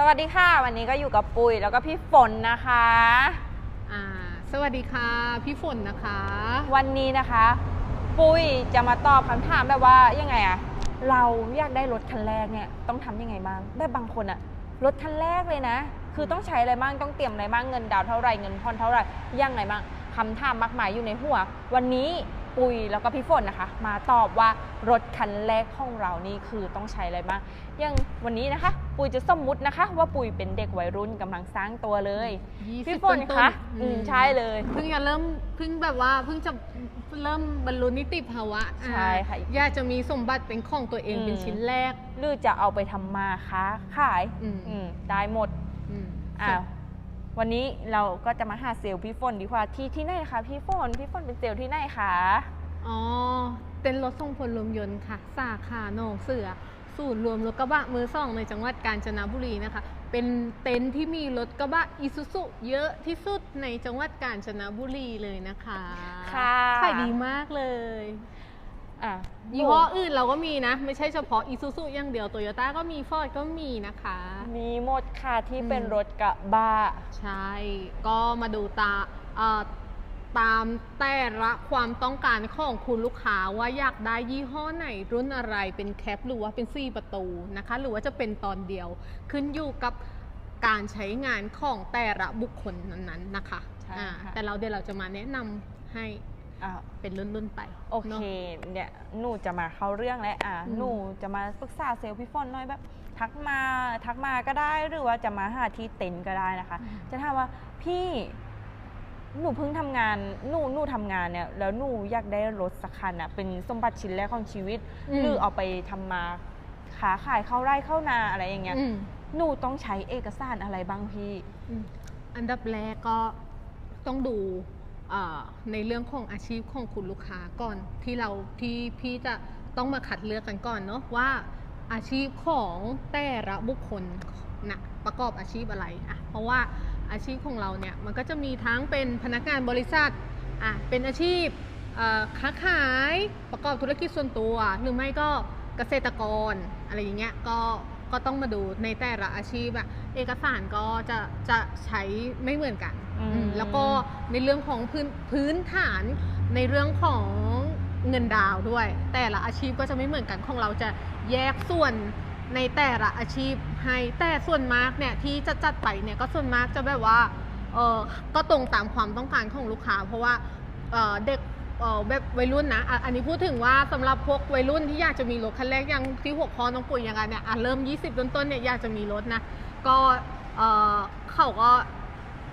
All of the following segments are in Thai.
สวัสดีค่ะ วันนี้ก็อยู่กับปุ้ยแล้วก็พี่ฝนนะคะอ่าสวัสดีค่ะ พี่ฝนนะคะ วันนี้นะคะ ปุ้ยจะมาตอบคำถามแบบว่ายังไงอะเราอยากได้รถคันแรกเนี่ยต้องทำยังไงบ้างแบบบางคนอะรถคันแรกเลยนะ คือต้องใช้อะไรบ้างต้องเตรียมอะไรบ้างเงินดาวน์เท่าไหร่เงินผ่อนเท่าไหร่ยังไงบ้างคำถามมากมายอยู่ในหัว วันนี้ปุ้ยแล้วก็พี่ฝนนะคะ มาตอบว่ารถคันแรกของเรานี่คือต้องใช้อะไรบ้างอย่างวันนี้นะคะ ปุ้ยจะสมมุตินะคะ ว่าปุ้ยเป็นเด็กวัยรุ่นกำลังสร้างตัวเลย20พี่ฝนต้คะๆอืมใช่เลย เพิ่งจะเริ่มเพิ่งแบบว่าเพิ่งจะเริ่มบรรลุนิติภาวะอ่าใช่ค่ะอยากจะมีสมบัติเป็นของตัวเองอืมเป็นชิ้นแรก หรือจะเอาไปทำมาค้าขายอืม อืมได้หมดอืมอ้าววันนี้เราก็จะมาหาเซลล์พี่ฝนดีกว่าที่ที่ไหนคะพี่ฝนพี่ฝนเป็นเซลล์ที่ไหนคะ อ๋อ เต็นท์รถส่งผลรวมยนต์ค่ะ สาขาหนองเสือ ศูนย์รวมรถกระบะมือสองในจังหวัดกาญจนบุรีนะคะ เป็นเต็นท์ที่มีรถกระบะอิซูซุเยอะที่สุดในจังหวัดกาญจนบุรีเลยนะคะค่ะ ขายดีมากเลยอะยี่ห้ออื่นเราก็มีนะ ไม่ใช่เฉพาะ Isuzu อย่างเดียวโตโยต้าก็มีฟอร์ดก็มีนะคะ มีหมดค่ะที่อืมเป็นรถกระบะ ใช่ ก็มาดูตาเอ่อ ตามแต่ละความต้องการของคุณลูกค้าว่าอยากได้ยี่ห้อไหนรุ่นอะไรเป็นแคปหรือว่าเป็น4ประตูนะคะ หรือว่าจะเป็นตอนเดียวขึ้นอยู่กับการใช้งานของแต่ละบุคคลนั้นๆนะคะใช่อ่าค่ะ แต่เราเดี๋ยวเราจะมาแนะนำให้อะเป็นรุ่นๆไปโอเคนอะเนี่ยหนูจะมาเข้าเรื่องแล้วอะอืม หนูจะมาปรึกษาเซลล์พี่ฝนหน่อยแบบ ทักมาทักมาก็ได้หรือว่าจะมาหาที่เต็นท์ก็ได้นะคะ จะถามว่าพี่ หนูเพิ่งทำงานหนูหนูทำงานเนี่ยแล้วหนูอยากได้รถสักคันอะเป็นสมบัติชิ้นแรกของชีวิตอืม หรือเอาไปทำมาขาขายเข้าไร่เข้านาอะไรอย่างเงี้ย อืมหนูต้องใช้เอกสารอะไรบ้างพี่ อืมอันดับแรกก็ต้องดูเอ่อในเรื่องของอาชีพของคุณลูกค้าก่อนที่เราที่พี่จะต้องมาคัดเลือกกันก่อนเนาะว่าอาชีพของแต่ละบุคคลนะประกอบอาชีพอะไรอะเพราะว่า อาชีพของเราเนี่ยมันก็จะมีทั้งเป็นพนักงานบริษัทอะเป็นอาชีพเอ่อค้าขายประกอบธุรกิจส่วนตัว หรือไม่ก็เกษตรกรอะไรอย่างเงี้ยก็ก็ต้องมาดูในแต่ละอาชีพอะเอกสารก็จะจะใช้ไม่เหมือนกันอืมอืมแล้วก็ในเรื่องของพื้นพื้นฐานในเรื่องของเงินดาวน์ด้วย แต่ละอาชีพก็จะไม่เหมือนกันของเราจะแยกส่วน ในแต่ละอาชีพให้แต่ส่วนมากเนี่ยที่จะจัดไปเนี่ยก็ส่วนมากจะแบบว่าเออก็ตรงตามความต้องการของลูกค้า เพราะว่าเออเด็กเออแบบวัยรุ่นนะอะอันนี้พูดถึงว่าสำหรับพวกวัยรุ่นที่อยากจะมีรถคันแรกอย่างที่หัวข้อน้องปุ๋ยอย่างไรเนี่ยอะเริ่ม 20 ต้นๆเนี่ยอยากจะมีรถนะก็เออเขาก็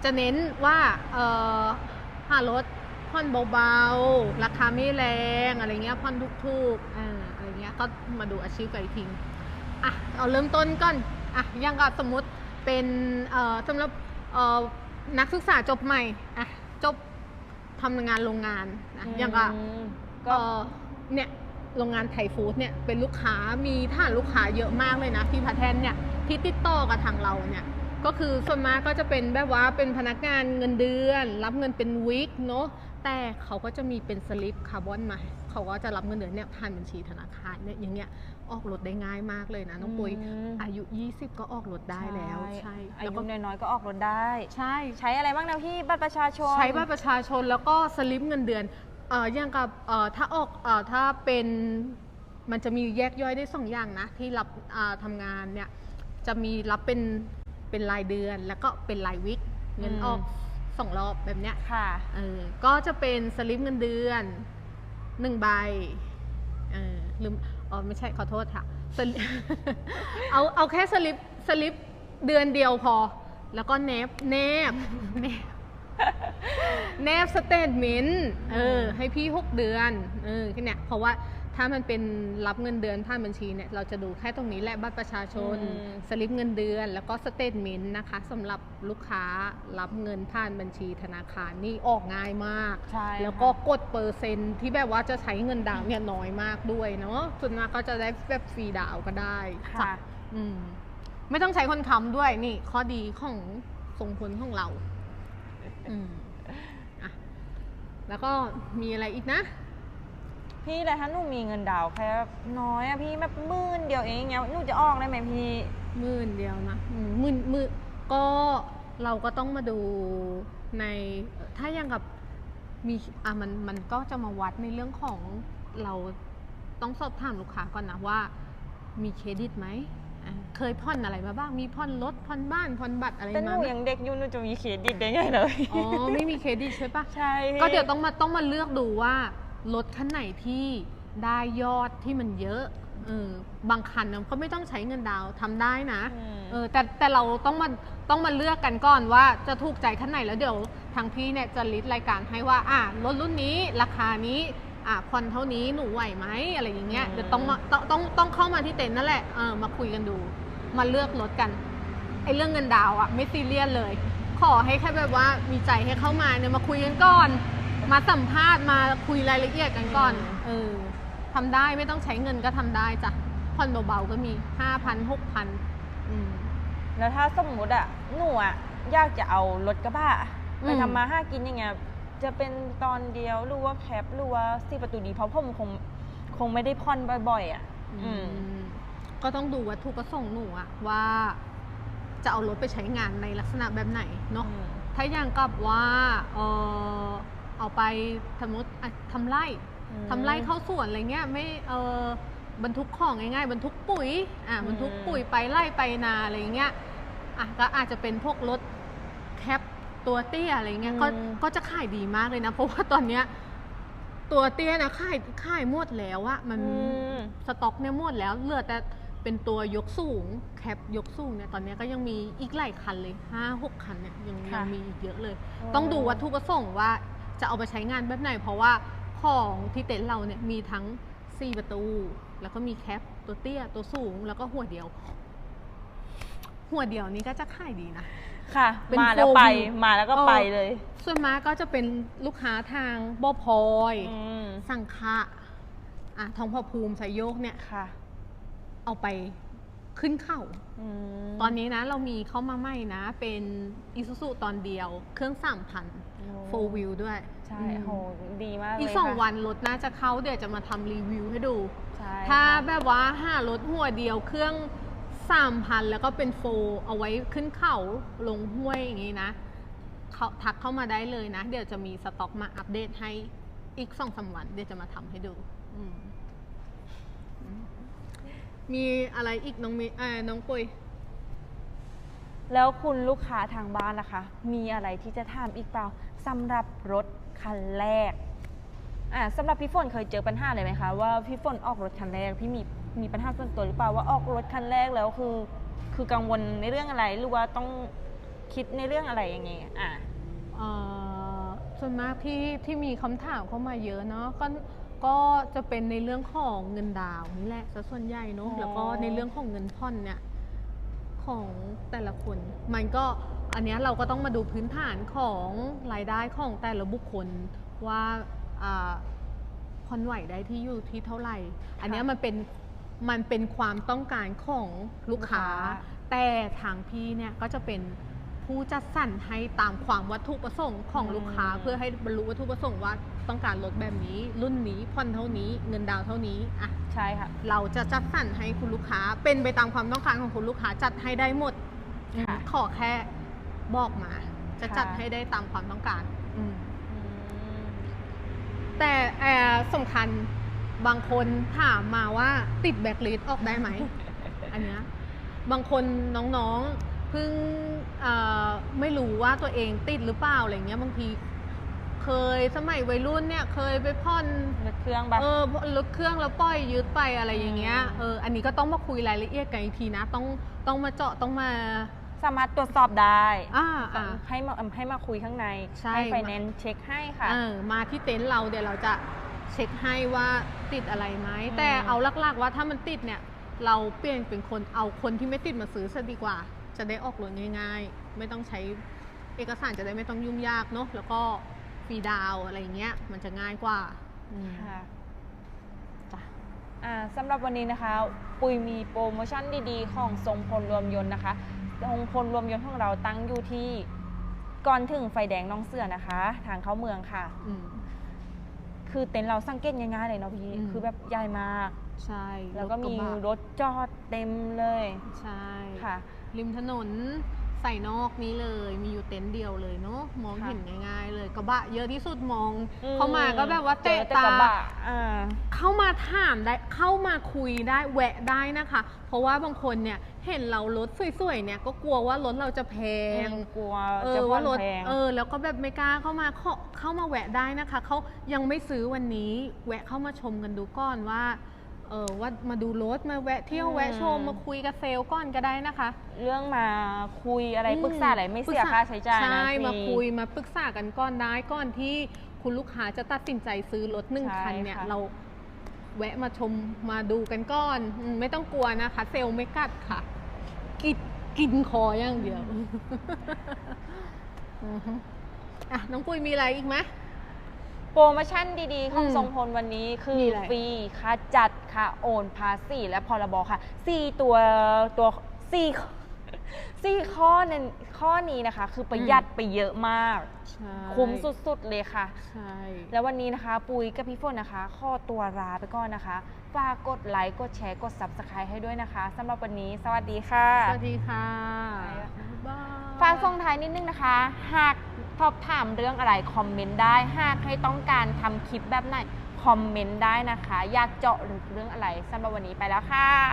จะเน้นว่าเออหารถผ่อนเบาๆ ราคาไม่แรงอะไรเงี้ยผ่อนถูกๆอ่าอะไรเงี้ยก็มาดูอาชีพไก่ทิ้ง อะเอาเริ่มต้นก่อนอะอยังกับสมมติเป็นเอ่อสำหรับเอ่อนักศึกษาจบใหม่อะจบทำงานโรงงานนะอยังกับมก็เนี่ยโรงงานไทยฟู้ดเนี่ยเป็นลูกค้ามีฐานลูกค้าเยอะมากเลยนะที่พาแทนเนี่ยที่ติดต่อกับทางเราเนี่ยก็คือส่วนมากก็จะเป็นแบบว่าเป็นพนักงานเงินเดือน รับเงินเป็นวิกเนาะแต่เขาก็จะมีเป็นสลิปคาร์บอนมา เขาก็จะรับเงินเดือนเนี่ยผ่านบัญชีธนาคารเนี่ยอย่างเงี้ยออกรถได้ง่ายมากเลยนะน้องปุยมอายุ 20 ก็ออกรถได้แล้วใช่อาแล้วยุก็น้อยๆก็ออกรถได้ ใช่ ใช้อะไรบ้างนะพี่บัตรประชาชน ใช้บัตรประชาชนแล้วก็สลิปเงินเดือนเอ่ออย่างกับเอ่อถ้าออกเอ่อถ้าเป็นมันจะมีแยกย่อยได้สองอย่างนะ ที่รับอ่าทำงานเนี่ยจะมีรับเป็นเป็นรายเดือน แล้วก็เป็นรายวิกเงินอืม ออกสองรอบแบบเนี้ยค่ะ เออก็จะเป็นสลิปเงินเดือน หนึ่งใบเออลืมอ๋อไม่ใช่ขอโทษค่ะเอาเอาแค่สลิปสลิปเดือนเดียวพอ แล้วก็เนบเนบเนบแนบสเตทเมนต์เออให้พี่ 6 เดือนเออแค่เนี้ยเพราะว่า ถ้ามันเป็นรับเงินเดือนผ่านบัญชีเนี่ยเราจะดูแค่ตรงนี้แหละบัตรประชาชนอืมสลิปเงินเดือน แล้วก็สเตทเมนต์นะคะสำหรับลูกค้ารับเงินผ่านบัญชีธนาคารนี่ออกง่ายมากใช่แล้วก็กดเปอร์เซ็นต์ที่แบบว่าจะใช้เงินดาวน์เนี่ยน้อยมากด้วยเนาะส่วนมากก็จะได้แบบฟรีดาวน์ก็ได้ค่ะจ้ะอืมไม่ต้องใช้คนค้ำด้วยนี่ ข้อดีของส่งผลของเรา อืมอะแล้วก็มีอะไรอีกนะ พี่แต่ถ้าหนูมีเงินดาวน์แค่น้อยอะพี่แบบหมื่นเดียวเองเงี้ยหนูจะออกได้ไหมพี่ หมื่นเดียวนะอืมหมื่นหมื่นก็เราก็ต้องมาดูในถ้าอย่างกับมีอะมันมันก็จะมาวัดในเรื่องของเราต้องสอบถามลูกค้าก่อนนะว่า มีเครดิตไหมอะเคยผ่อนอะไรมาบ้างมีผ่อนรถผ่อนบ้านผ่อนบัตรอะไรแต่หมานูไหมยังเด็กอยู่หนูจะมีเครดิตได้ไงเลยอ๋อไม่มีเครดิตใช่ปะ ใช่พี่ก็เดี๋ยวต้องมาต้องมาเลือกดูว่า รถคันไหนที่ได้ยอดที่มันเยอะเออบางคันเนี่ยก็ไม่ต้องใช้เงินดาวน์ทำได้นะอืม เออแต่แต่เราต้องมาต้องมาเลือกกันก่อนว่าจะถูกใจคันไหนแล้วเดี๋ยวทางพี่เนี่ยจะลิสต์รายการให้ว่าอะรถรุ่นนี้ราคานี้อะผ่อนเท่านี้หนูไหวไหมอะไรอย่างเงี้ยเดี๋ยวต้องมาต้องต้องต้องเข้ามาที่เต็นท์นั่นแหละเออมาคุยกันดู มาเลือกรถกันไอ้เรื่องเงินดาวน์อะไม่ซีเรียสเลย ขอให้แค่แบบว่ามีใจให้เข้ามาเนี่ยมาคุยกันก่อน มาสัมภาษณ์มาคุยรายละเอียดกันก่อน เออทำได้ไม่ต้องใช้เงินก็ทำได้จ้ะผ่อนเบาๆก็มีห้าพันหกพันอืมแล้วถ้าสมมุติอะหนูอะอยากจะเอารถกระบะไปอืมทำมาห้ากินอย่างเงี้ยจะเป็นตอนเดียวหรือว่าแคปหรือว่าสี่ประตูดีเพราะผมคงคงไม่ได้ผ่อนบ่อยๆอะอืมก็ต้องดูวัตถุประสงค์หนูอะว่า จะเอารถไปใช้งานในลักษณะแบบไหนเนาะถ้าอย่างกับว่าเออ เอาไปสมมติอะทำไร่อืมทำไร่เข้าสวนอะไรเงี้ยไม่เออบรรทุกของง่ายๆบรรทุกปุ๋ยอะอืมบรรทุกปุ๋ยไปไร่ไปนาอะไรเงี้ยอะก็อาจจะเป็นพวกรถแคปตัวเตี้ยอะไรเงี้ยก็ก็จะขายดีมากเลยนะ เพราะว่าตอนเนี้ยตัวเตี้ยนะขายขายหมดแล้วอะมันอืมสต็อกเนี่ยหมดแล้วเหลือแต่เป็นตัวยกสูงแคปยกสูงเนี่ยตอนเนี้ยก็ยังมีอีกหลายคันเลยห้าหกคันเนี่ยยังค่ะยังมีอีกเยอะเลยอ๋อต้องดูวัตถุประสงค์ว่า จะเอาไปใช้งานแบบไหน เพราะว่าของที่เต็นท์เราเนี่ยมีทั้ง 4 ประตู แล้วก็มีแคปตัวเตี้ยตัวสูงแล้วก็หัวเดียว หัวเดียวนี้ก็จะขายดีนะ ค่ะ เป็นมาแล้วโฟร์ไปวิวมาแล้วก็เออไปเลยส่วนมากก็จะเป็นลูกค้าทางบ่อพลอย อืมสังขะอะทองพอภูมิไซโยกเนี่ย ค่ะ เอาไป ขึ้นเข่าอืมตอนนี้นะเรามีเข้ามาใหม่นะ เป็นอีซูซูตอนเดียว เครื่องสามพันโอ้โฟวิวด้วย ใช่อืมโหดีมากเลยอีกสองค่ะวันรถน่าจะเข้าเดี๋ยวจะมาทำรีวิวให้ดูใช่ถ้าค่ะแบบว่าห้ารถหัวเดียวเครื่องสามพันแล้วก็เป็นโฟเอาไว้ขึ้นเขาลงห้วยอย่างนี้นะเขาทักเข้ามาได้เลยนะ เดี๋ยวจะมีสต็อกมาอัปเดตให้อีกสองสามวัน เดี๋ยวจะมาทำให้ดู อืมอืม มีอะไรอีกน้องมีเอ่อน้องปุยแล้วคุณลูกค้าทางบ้านนะคะ มีอะไรที่จะถามอีกเปล่าสำหรับรถคันแรกอ่าสำหรับพี่ฝนเคยเจอปัญหาเลยไหมคะว่าพี่ฝนออกรถคันแรกพี่มีมีปัญหาส่วนตัวหรือเปล่าว่าออกรถคันแรกแล้วคือ คือกังวลในเรื่องอะไรหรือว่าต้องคิดในเรื่องอะไรยังไงอะเอ่อส่วนมากที่ที่มีคำถามเข้ามาเยอะเนาะก็ ก็จะเป็นในเรื่องของเงินดาวน์นี่แหละซะส่วนใหญ่เนาะอ๋อ แล้วก็ในเรื่องของเงินผ่อนเนี่ยของแต่ละคน มันก็อันเนี้ยเราก็ต้องมาดูพื้นฐานของรายได้ของแต่ละบุคคลว่าอ่าผ่อนไหวได้ที่อยู่ที่เท่าไหร่ อันเนี้ยมันเป็นมันเป็นความต้องการของลูกค้า ลูกค้า แต่ทางพี่เนี่ยก็จะเป็น ผู้จัดสรรให้ตามความวัตถุประสงค์ของลูกค้า เพื่อให้บรรลุวัตถุประสงค์ว่าต้องการรถแบบนี้ รุ่นนี้ผ่อนเท่านี้เงินดาวน์เท่านี้อะใช่ค่ะเราจะจัดสรรให้คุณลูกค้า เป็นไปตามความต้องการของคุณลูกค้าจัดให้ได้หมดค่ะขอแค่บอกมา จะจัดค่ะให้ได้ตามความต้องการอืมอืมแต่เอ่อสำคัญบางคนถามมาว่าติดแบล็คลิสต์ออกได้ไหม อันเนี้ยบางคนน้องๆ เพิ่งเอ่อไม่รู้ว่าตัวเองติดหรือเปล่าอะไรเงี้ยบางทีเคยสมัยวัยรุ่นเนี่ยเคยไปพ่อนรถเครื่องแบบเออรถเครื่องแล้วปล่อยยึดไปอะไรอย่างเงี้ยอืมเอออันนี้ก็ต้องมาคุยรายละเอียดกันอีกทีนะต้องต้องมาเจาะต้องมาสามารถตรวจสอบได้อ่าอ่าให้มาให้มาคุยข้างในใช่ให้ไฟแนนซ์เช็คให้ค่ะเออมาที่เต็นท์เราเดี๋ยวเราจะเช็คให้ว่าติดอะไรไหมอืมแต่เอาหลักๆว่าถ้ามันติดเนี่ย เราเปลี่ยนเป็นคนเอาคนที่ไม่ติดมาซื้อซะดีกว่า จะได้ออกรถง่าย ๆ ไม่ต้องใช้เอกสารจะได้ไม่ต้องยุ่งยากเนาะแล้วก็ฟรีดาวน์อะไรอย่างเงี้ย มันจะง่ายกว่าอืมค่ะจ้ะอ่าสำหรับวันนี้นะคะ ปุยมีโปรโมชั่นดีๆ ของทรงพลรวมยนต์นะคะทรงพลรวมยนต์ของเราตั้งอยู่ที่ก่อนถึงไฟแดงน้องเสือนะคะ ทางเข้าเมืองค่ะอืมคือเต็นท์เราสังเกตง่ายๆเลยเนาะพี่อืมคือแบบใหญ่มากใช่ แล้วก็มีรถระบะรถจอดเต็มเลย ใช่ค่ะ ริมถนนใส่นอกนี้เลยมีอยู่เต็นท์เดียวเลยเนาะมองค่ะเห็นง่ายๆเลยกระบะเยอะที่สุดมองอืเข้ามาก็แบบว่าเจอเตะแต่ตากระบะอ่าเข้ามาถามได้เข้ามาคุยได้แวะได้นะคะ เพราะว่าบางคนเนี่ยเห็นเรารถสวยๆเนี่ยก็กลัวว่ารถเราจะแพงกลัวเอจะอผ่อว่านรถแพงเออแล้วก็แบบไม่กล้าเข้ามาเข้าเข้ามาแวะได้นะคะเขายังไม่ซื้อวันนี้แวะเข้ามาชมกันดูก่อนว่า เออว่ามาดูรถมาแวะเที่ยวอืมแวะชมมาคุยกับเซลล์ก่อนก็ได้นะคะ เรื่องมาคุยอะไรอืมปรึกษาอะไรไม่เสียปรึกษค่าใช้จ่ายนะใช่ฟรีมาคุยมาปรึกษากันก่อนได้ก่อนที่คุณลูกค้าจะตัดสินใจซื้อรถหนึ่งใช่คันเนี่ยค่ะเราแวะมาชมมาดูกันก่อนอืมไม่ต้องกลัวนะคะ เซลล์ไม่กัดค่ะ กินกินคออย่างเดียวอือฮึอะน้องปุ้ยมีอะไรอีกไหม โปรโมชั่นดีๆ ของอืมทรงพลวันนี้คือมีอะไรฟรีค่าจัดค่าโอนภาษีและพรบค่ะสี่ตัวตัวสี่สี่ข้อนั้นข้อนี้นะคะ คือประหยัดไปเยอะมาก ใช่คุ้มสุดๆเลยค่ะ ใช่ แล้ววันนี้นะคะ ปุยกับพี่ฝนนะคะ ข้อตัวลาไปก่อนนะคะ ฝากกดไลค์ กดแชร์ กด Subscribe ให้ด้วยนะคะสำหรับวันนี้ สวัสดีค่ะ สวัสดีค่ะ ไปแล้วบ๊ายบาย ฝากส่งท้ายนิดนึงนะคะ หาก สอบถามเรื่องอะไรคอมเมนต์ได้ หากใครต้องการทำคลิปแบบไหนคอมเมนต์ได้นะคะ อยากเจาะลึกเรื่องอะไรสำหรับวันนี้ไปแล้วค่ะ